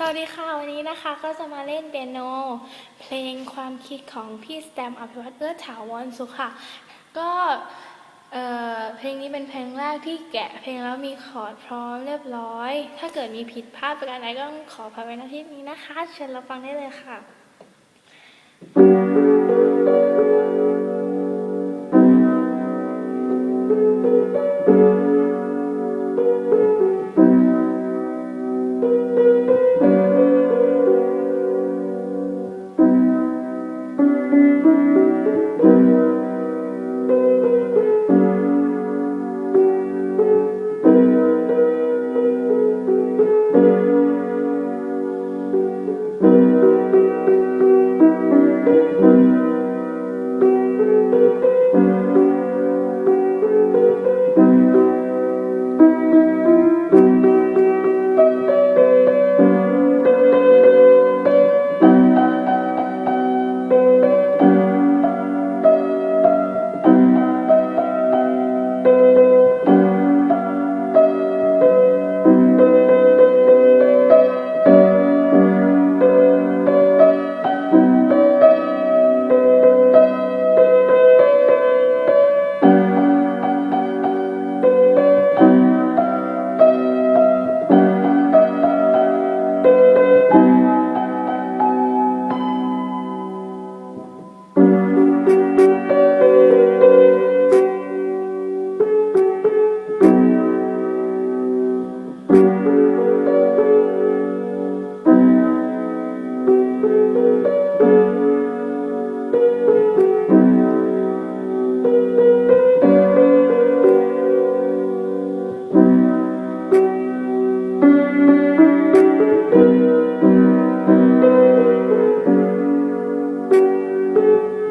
สวัสดีค่ะ วันนี้นะคะก็จะมาเล่นเปียโน เพลงความคิดของพี่สแตมอภิวัตเอื้อถาวรสุขค่ะ ก็เออเพลงนี้เป็นเพลงแรกที่แกะเพลงแล้วมีคอร์ดพร้อมเรียบร้อย ถ้าเกิดมีผิดพลาดประการใดก็ขออภัยไว้ณที่นี้นะคะ เชิญเรับฟังได้เลยค่ะ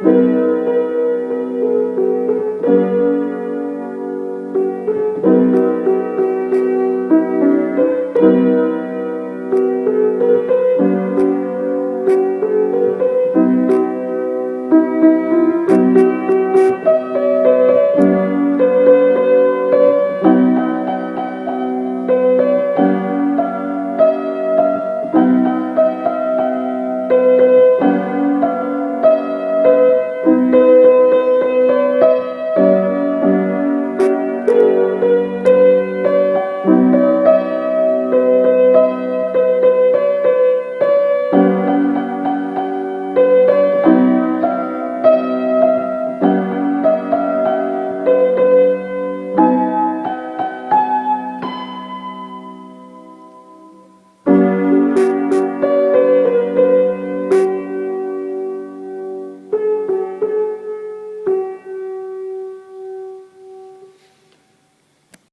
Música